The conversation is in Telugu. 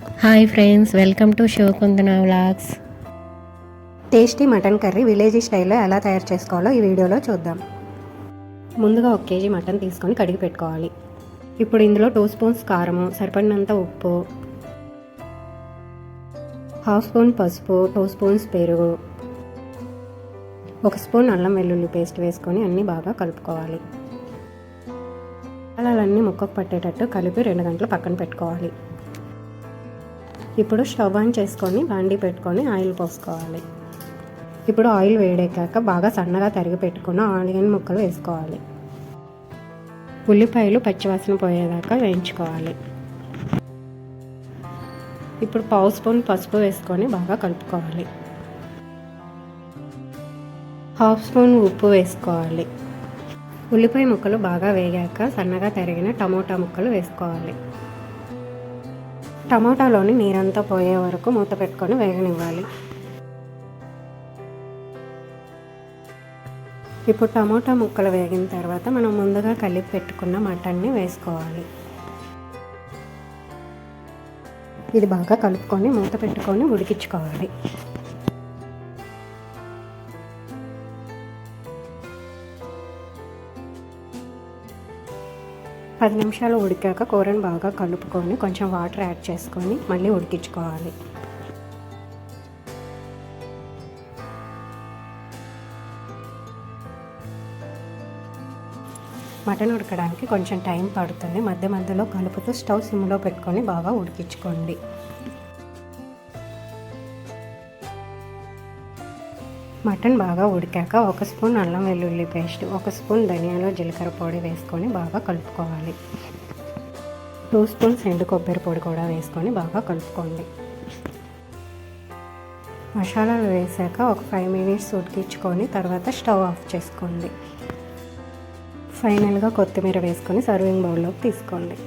Hi friends welcome to Sivakundana vlogs. Tasty mutton curry village స్టైల్లో ఎలా తయారు చేసుకోవాలో ఈ వీడియోలో చూద్దాం. ముందుగా ఒక కేజీ మటన్ తీసుకొని కడిగి పెట్టుకోవాలి. ఇప్పుడు ఇందులో టూ స్పూన్స్ కారము సరిపడినంత ఉప్పు హాఫ్ స్పూన్ పసుపు టూ స్పూన్స్ పెరుగు ఒక స్పూన్ అల్లం వెల్లుల్లి పేస్ట్ వేసుకొని అన్నీ బాగా కలుపుకోవాలి. మసాలాలన్నీ ముక్కకు పట్టేటట్టు కలిపి రెండు గంటలు పక్కన పెట్టుకోవాలి. ఇప్పుడు స్టవ్ ఆన్ చేసుకొని బాండీ పెట్టుకొని ఆయిల్ పోసుకోవాలి. ఇప్పుడు ఆయిల్ వేడెక్కాక బాగా సన్నగా తరిగి పెట్టుకున్న ఆనియన్ ముక్కలు వేసుకోవాలి. ఉల్లిపాయలు పచ్చివాసన పోయేదాకా వేయించుకోవాలి. ఇప్పుడు పావు స్పూన్ పసుపు వేసుకొని బాగా కలుపుకోవాలి. హాఫ్ స్పూన్ ఉప్పు వేసుకోవాలి. ఉల్లిపాయ ముక్కలు బాగా వేగాక సన్నగా తరిగిన టమోటా ముక్కలు వేసుకోవాలి. టమాటాలోని నీరంతా పోయే వరకు మూత పెట్టుకొని వేగనివ్వాలి. ఇప్పుడు టమాటా ముక్కలు వేగిన తర్వాత మనం ముందుగా కలిపి పెట్టుకున్న మటన్ని వేసుకోవాలి. ఇది బాగా కలుపుకొని మూత పెట్టుకొని ఉడికించుకోవాలి. పది నిమిషాలు ఉడికాక కూరని బాగా కలుపుకొని కొంచెం వాటర్ యాడ్ చేసుకొని మళ్ళీ ఉడికించుకోవాలి. మటన్ ఉడకడానికి కొంచెం టైం పడుతుంది. మధ్య మధ్యలో కలుపుతూ స్టవ్ సిమ్లో పెట్టుకొని బాగా ఉడికించుకోండి. మటన్ బాగా ఉడికాక ఒక స్పూన్ అల్లం వెల్లుల్లి పేస్ట్ ఒక స్పూన్ ధనియాలు జీలకర్ర పొడి వేసుకొని బాగా కలుపుకోవాలి. టూ స్పూన్స్ ఎండు కొబ్బరి పొడి కూడా వేసుకొని బాగా కలుపుకోండి. మసాలాలు వేసాక ఒక ఫైవ్ మినిట్స్ ఉడికించుకొని తర్వాత స్టవ్ ఆఫ్ చేసుకోండి. ఫైనల్గా కొత్తిమీర వేసుకొని సర్వింగ్ బౌల్లోకి తీసుకోండి.